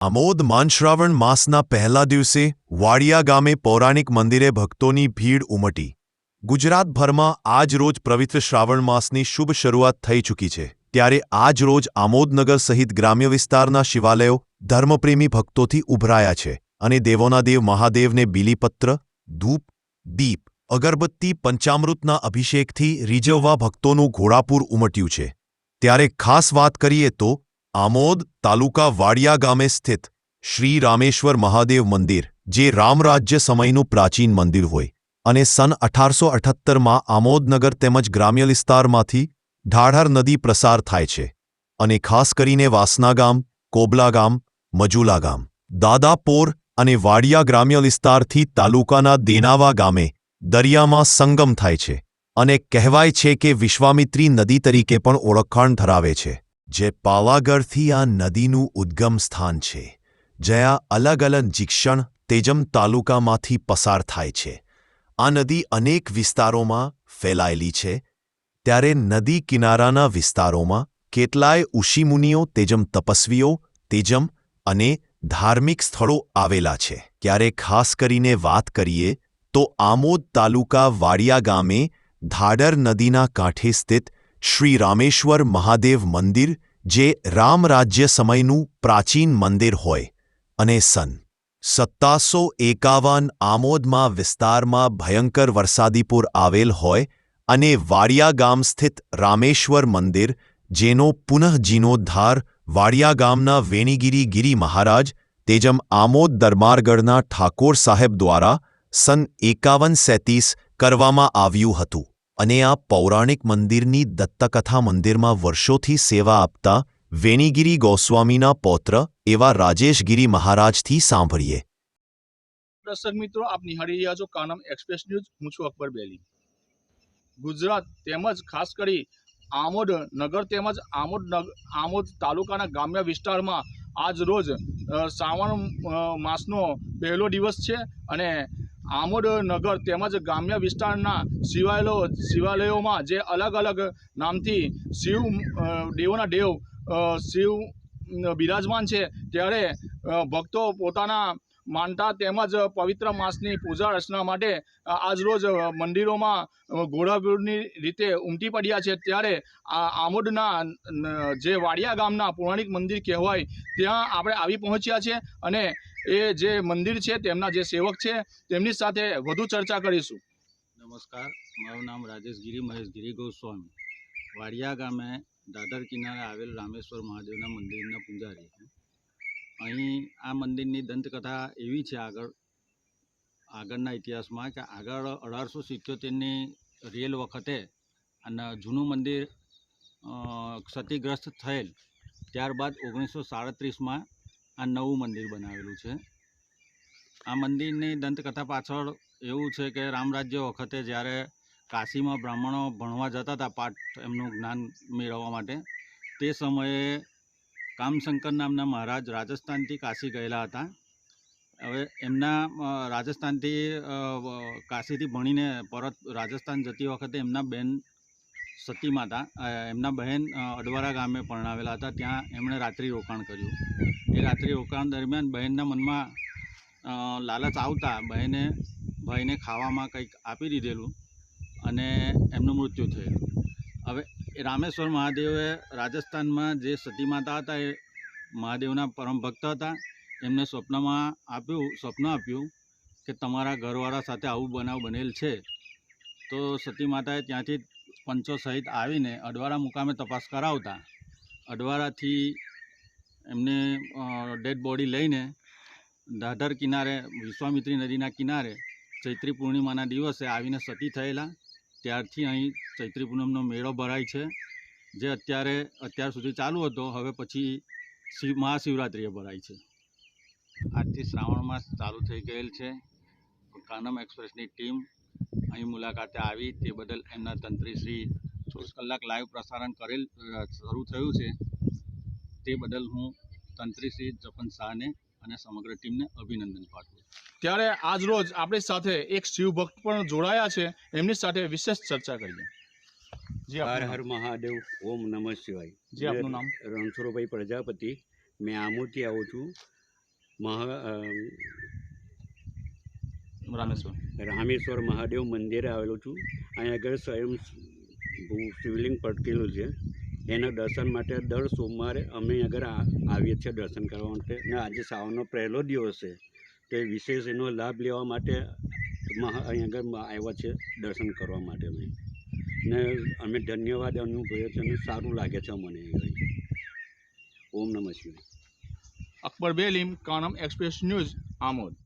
અમોદ માનશ્રાવણ માસના પહેલા દિવસે વાડિયા ગામે પૌરાણિક મંદિરે ભક્તોની ભીડ ઉમટી. ગુજરાતભરમાં આજ રોજ પવિત્ર શ્રાવણ માસની શુભ શરૂઆત થઈ ચૂકી છે. ત્યારે આજ રોજ આમોદનગર સહિત ગ્રામ્ય વિસ્તારના શિવાલયો ધર્મપ્રેમી ભક્તોથી ઉભરાયા છે અને દેવોના દેવ મહાદેવને બીલીપત્ર, ધૂપ, દીપ, અગરબત્તી, પંચામૃતના અભિષેકથી રીઝવવા ભક્તોનું ઘોડાપૂર ઉમટ્યું છે. ત્યારે ખાસ વાત કરીએ તો આમોદ તાલુકા વાડિયા ગામે સ્થિત શ્રી રામેશ્વર મહાદેવ મંદિર, જે રામરાજ્ય સમયનું પ્રાચીન મંદિર હોય અને સન અઢારસો અઠત્તરમાં આમોદનગર તેમજ ગ્રામ્ય વિસ્તારમાંથી ઢાઢર નદી પ્રસાર થાય છે અને ખાસ કરીને વાસના ગામ કોબલા ગામ મજુલા ગામ દાદાપોર અને વાડિયા ગ્રામ્ય વિસ્તારથી તાલુકાના દેનાવા ગામે દરિયામાં સંગમ થાય છે અને કહેવાય છે કે વિશ્વામિત્રી નદી તરીકે પણ ઓળખાણ ધરાવે છે. જે પાવાગઢથી આ નદીનું ઉદ્ગમ સ્થાન છે, જ્યાં અલગ અલગ જીક્ષણ તેજમ તાલુકામાંથી પસાર થાય છે. આ નદી અનેક વિસ્તારોમાં ફેલાયેલી છે. ત્યારે નદી કિનારાના વિસ્તારોમાં કેટલાય ઉષિમુનિઓ તેજમ તપસ્વીઓ, તેજમ અને ધાર્મિક સ્થળો આવેલા છે. ત્યારે ખાસ કરીને વાત કરીએ તો આમોદ તાલુકા વાડિયા ગામે ધાડર નદીના કાંઠે સ્થિત શ્રી રામેશ્વર મહાદેવ મંદિર, જે રામરાજ્ય સમયનું પ્રાચીન મંદિર હોય, અને સન સત્તાસો એકાવન આમોદમાં વિસ્તારમાં ભયંકર વરસાદીપુર આવેલ હોય, અને વાડિયા ગામ સ્થિત રામેશ્વર મંદિર, જેનો પુનઃજીર્ણોદ્ધાર વાડિયા ગામના વેણીગીરી ગિરી મહારાજ, તેજમ આમોદ દરબારગઢના ઠાકોર સાહેબ દ્વારા સન એકાવન સેતીસ કરવામાં આવ્યું હતું. અને આ પૌરાણિક મંદિરની દત્તકથા મંદિરમાં વર્ષોથી સેવા આપતા વેણીગીરી ગોસ્વામીના પૌત્ર એવા રાજેશગીરી મહારાજથી સાંભળીએ. દર્શક મિત્રો, આપ નિહાળી રહ્યા છો કાનમ એક્સપ્રેસ ન્યૂઝ. હું છું અકબર બેલી. ગુજરાત તેમજ ખાસ કરી આમોદ નગર તેમજ આમોદ આમોદ તાલુકાના ગ્રામ્ય વિસ્તારમાં આજ રોજ શ્રાવણ માસનો પહેલો દિવસ છે અને આમોદ નગર તેમજ ગ્રામ્ય વિસ્તારના શિવાલયો શિવાલયોમાં જે અલગ અલગ નામથી શિવ દેવોના દેવ શિવ બિરાજમાન છે, ત્યારે ભક્તો પોતાના માનતા તેમજ પવિત્ર માસની પૂજા અર્ચના માટે આજરોજ મંદિરોમાં ઘોડાભીડની રીતે ઉમટી પડ્યા છે, ત્યારે આમોદના જે વાડિયા ગામના પૌરાણિક મંદિર કહેવાય, ત્યાં આપણે આવી પહોંચ્યા છે અને એ જે મંદિર છે, તેમના જે સેવક છે, તેમની સાથે વધુ ચર્ચા કરીશું. નમસ્કાર, મારું નામ રાજેશ ગિરી મહેશ ગિરી ગોસ્વામી. વાડિયા ગામે દાદર કિનારે આવેલ રામેશ્વર મહાદેવના મંદિરના પૂજારી અહીં આ મંદિરની દંતકથા એવી છે આગળ, આગળના ઇતિહાસમાં કે આગળ અઢારસો સિત્યોતેરની રેલ વખતે અને જૂનું મંદિર ક્ષતિગ્રસ્ત થયેલ. ત્યારબાદ ઓગણીસો સાડત્રીસમાં આ નવું મંદિર બનાવેલું છે. આ મંદિરની દંતકથા પાછળ એવું છે કે રામરાજ્ય વખતે જ્યારે કાશીમાં બ્રાહ્મણો ભણવા જતા હતા પાઠ એમનું જ્ઞાન મેળવવા માટે, તે સમયે કામશંકર નામના મહારાજ રાજસ્થાનથી કાશી ગયેલા હતા. હવે એમના રાજસ્થાનથી કાશીથી ભણીને પરત રાજસ્થાન જતી વખતે એમના બેન સતી માતા એમના બહેન અડવારા ગામે પરણાવેલા હતા. ત્યાં એમણે રાત્રિ રોકાણ કર્યું. એ રાત્રિ રોકાણ દરમિયાન બહેનના મનમાં લાલચ આવતા બહેને ભાઈને ખાવામાં કંઈક આપી દીધેલું અને એમનું મૃત્યુ થયેલું. હવે રામેશ્વર મહાદેવે રાજસ્થાનમાં જે સતી માતા હતા એ મહાદેવના પરમ ભક્ત હતા. એમને સ્વપ્નમાં આપ્યું, સ્વપ્ન આપ્યું કે તમારા ઘરવાળા સાથે આવું બનાવ બનેલ છે. તો સતી માતાએ ત્યાંથી પંચો સહિત આવીને અડવારા મુકામે તપાસ કરાવતા અડવારાથી એમને ડેડ બોડી લઈને દાદર કિનારે, વિશ્વામિત્રી નદીના કિનારે ચૈત્રી પૂર્ણિમાના દિવસે આવીને સતી થયેલા. ત્યારથી અહીં ચૈત્રી પૂનમનો મેળો ભરાય છે, જે અત્યારે, અત્યાર સુધી ચાલુ હતો. હવે પછી શિવ, મહાશિવરાત્રિએ ભરાય છે. આજથી શ્રાવણ માસ ચાલુ થઈ ગયેલ છે. કાનમ એક્સપ્રેસની ટીમ અહીં મુલાકાતે આવી. તે બદલ એમના તંત્રીશ્રી ચોવીસ કલાક લાઈવ પ્રસારણ કરેલ શરૂ થયું છે. તે બદલ હું તંત્રીશ્રી જપન શાહને અને સમગ્ર ટીમને અભિનંદન પાઠવું ત્યારે આજ રોજ આપણી સાથે એક શિવભક્ત પણ જોડાયા છે. એમની સાથે વિશેષ ચર્ચા કરીએ. હર હર મહાદેવ. ઓમ નમઃ શિવાય. જી આપનું નામ? રણછોડભાઈ પ્રજાપતિ. મેં આમોથી આવું છું. મહા રામેશ્વર રામેશ્વર મહાદેવ મંદિરે આવેલો છું. અહીં આગળ સ્વયં ભૂ- શિવલિંગ પટકેલું છે. એના દર્શન માટે દર સોમવારે અમે આગળ આવીએ છીએ દર્શન કરવા માટે. ને આજે શ્રાવણનો પહેલો દિવસ છે. તો એ વિશેષ એનો લાભ લેવા માટે મહા અહીં આગળ આવ્યા છે દર્શન કરવા માટે અમે. ને અમે ધન્યવાદ અનુભવીએ છીએ અને સારું લાગે છે મને ઓમ નમઃ શિવાય. Akbar Belim Kanam express news Amod.